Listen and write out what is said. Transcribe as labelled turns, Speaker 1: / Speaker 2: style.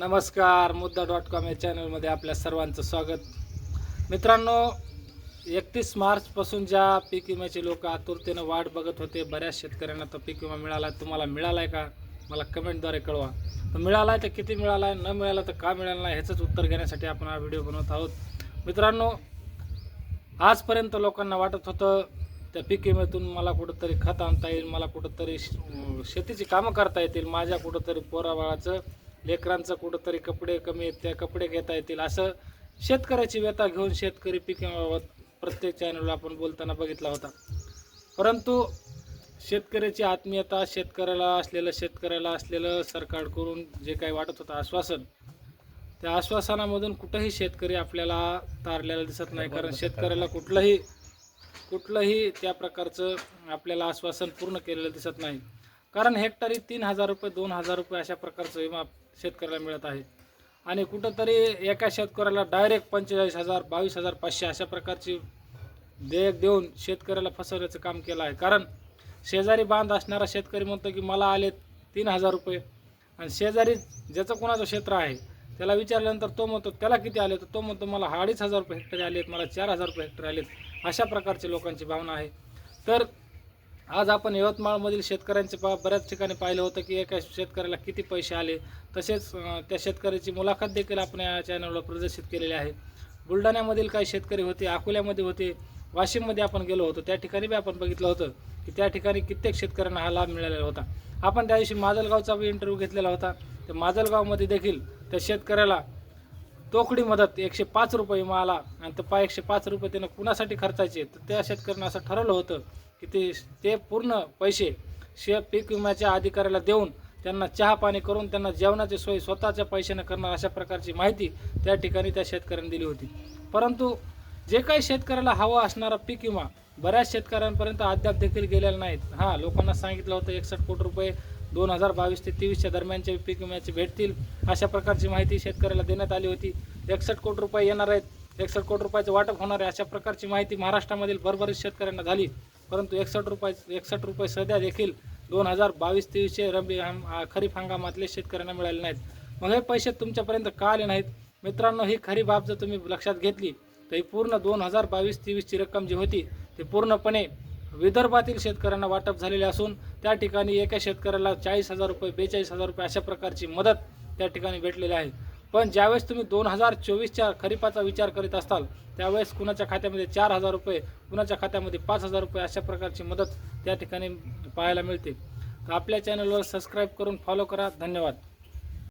Speaker 1: नमस्कार मुद्दा dot com या चॅनलमध्ये आपल्या सर्वांचं स्वागत. मित्रांनो एकतीस मार्चपासून ज्या पीक विम्याचे लोक आतुरतेनं वाट बघत होते बऱ्याच शेतकऱ्यांना तो पीक विमा मिळाला. तुम्हाला मिळाला आहे का? मला कमेंटद्वारे कळवा. तर मिळाला आहे तर किती मिळाला आहे न मिळाला तर का मिळाला नाही ह्याचंच उत्तर घेण्यासाठी आपण हा व्हिडिओ बनवत आहोत. मित्रांनो आजपर्यंत लोकांना वाटत होतं त्या पीक विम्यातून मला कुठंतरी खत आणता येईल मला कुठंतरी श- शेतीची कामं करता येतील माझ्या कुठंतरी पोराबाळाचं लेकरांचं कुठंतरी कपडे कमी आहेत त्या कपडे घेता येतील. असं शेतकऱ्याची व्यथा घेऊन शेतकरी पिकांबाबत प्रत्येक चॅनलला आपण बोलताना बघितला होता. परंतु शेतकऱ्याची आत्मीयता शेतकऱ्याला असलेलं शेतकऱ्याला असलेलं सरकारकडून जे काही वाटत होतं आश्वासन त्या आश्वासनामधून कुठंही शेतकरी आपल्याला तारलेला दिसत नाही. कारण शेतकऱ्याला कुठलंही कुठलंही त्या प्रकारचं आपल्याला आश्वासन पूर्ण केलेलं दिसत नाही. कारण हेक्टरी तीन हजार रुपये दोन हजार रुपये अशा प्रकारचं विमा शेतकऱ्याला मिळत आहे. आणि कुठंतरी एका शेतकऱ्याला डायरेक्ट पंचेचाळीस हजार बावीस हजार पाचशे अशा प्रकारची देयक देऊन शेतकऱ्याला फसवण्याचं काम केलं आहे. कारण शेजारी बांध असणारा शेतकरी म्हणतो की मला आले तीन हजार रुपये. आणि शेजारी ज्याचं कोणाचं क्षेत्र आहे त्याला विचारल्यानंतर तो म्हणतो त्याला किती आले? तर तो म्हणतो मला अडीच हजार रुपये हेक्टरी आलेत मला चार हजार रुपये हेक्टरी आलेत. अशा प्रकारचे लोकांची भावना आहे. तर आज आपण यवतमाळमधील शेतकऱ्यांचे पा बऱ्याच ठिकाणी पाहिलं होतं की एका शेतकऱ्याला किती पैसे आले. तसेच त्या शेतकऱ्याची मुलाखत देखील आपण या चॅनलवर प्रदर्शित केलेली आहे. बुलढाण्यामधील काही शेतकरी होते अकोल्यामध्ये होते वाशिममध्ये आपण गेलो होतो. त्या ठिकाणी बी आपण बघितलं होतं की त्या ठिकाणी कित्येक शेतकऱ्यांना हा लाभ मिळालेला होता. आपण त्या दिवशी माजलगावचा बी इंटरव्ह्यू घेतलेला होता. तर माजलगावमध्ये देखील त्या शेतकऱ्याला तोकडी मदत एकशे पाच रुपये विमा आला आणि तर पा एकशे पाच रुपये त्यानं कुणासाठी खर्चायचे? तर त्या शेतकऱ्यांना असं ठरवलं होतं की ते ते पूर्ण पैसे शे पीक विम्याच्या अधिकाऱ्याला देऊन त्यांना चहा पाणी करून त्यांना जेवणाची सोय स्वतःच्या पैशाने करणार अशा प्रकारची माहिती त्या ठिकाणी त्या शेतकऱ्यांनी दिली होती. परंतु जे काही शेतकऱ्याला हवं असणारा पीक विमा बऱ्याच शेतकऱ्यांपर्यंत अद्याप देखील गेलेला नाहीत. हां लोकांना सांगितलं होतं एकसष्ट कोटी रुपये दोन हजार बावीस ते तेवीसच्या दरम्यानचे पीक विम्याचे भेटतील अशा प्रकारची माहिती शेतकऱ्याला देण्यात आली होती. एकसष्ट कोटी रुपये येणार आहेत. एकसष्ट कोटी रुपयाचं वाटप होणार आहे. अशा प्रकारची माहिती महाराष्ट्रामधील भरभरीत शेतकऱ्यांना झाली. परंतु एकसष्ट रुपये एकसष्ट रुपये सध्या देखील दोन हजार बावीस तेवीसचे रब्बी खरीप हंगामातले शेतकऱ्यांना मिळाले नाहीत. मग हे पैसे तुमच्यापर्यंत का आले नाहीत? मित्रांनो ही खरी बाब जर तुम्ही लक्षात घेतली तर ही पूर्ण दोन हजार बावीस तेवीसची रक्कम जी होती ती पूर्णपणे विदर्भातील शेतकऱ्यांना वाटप झालेले असून त्या ठिकाणी एका शेतकऱ्याला चाळीस हजार रुपये बेचाळीस हजार रुपये अशा प्रकारची मदत त्या ठिकाणी भेटलेली आहे. पण ज्यावेळेस तुम्ही दोन हजार चोवीसच्या खरीपाचा विचार करीत असाल त्यावेळेस कुणाच्या खात्यामध्ये चार हजार रुपये कुणाच्या खात्यामध्ये पाच हजार रुपये अशा प्रकारची मदत त्या ठिकाणी पाहायला मिळते. तर आपल्या चॅनलवर सबस्क्राईब करून फॉलो करा. धन्यवाद.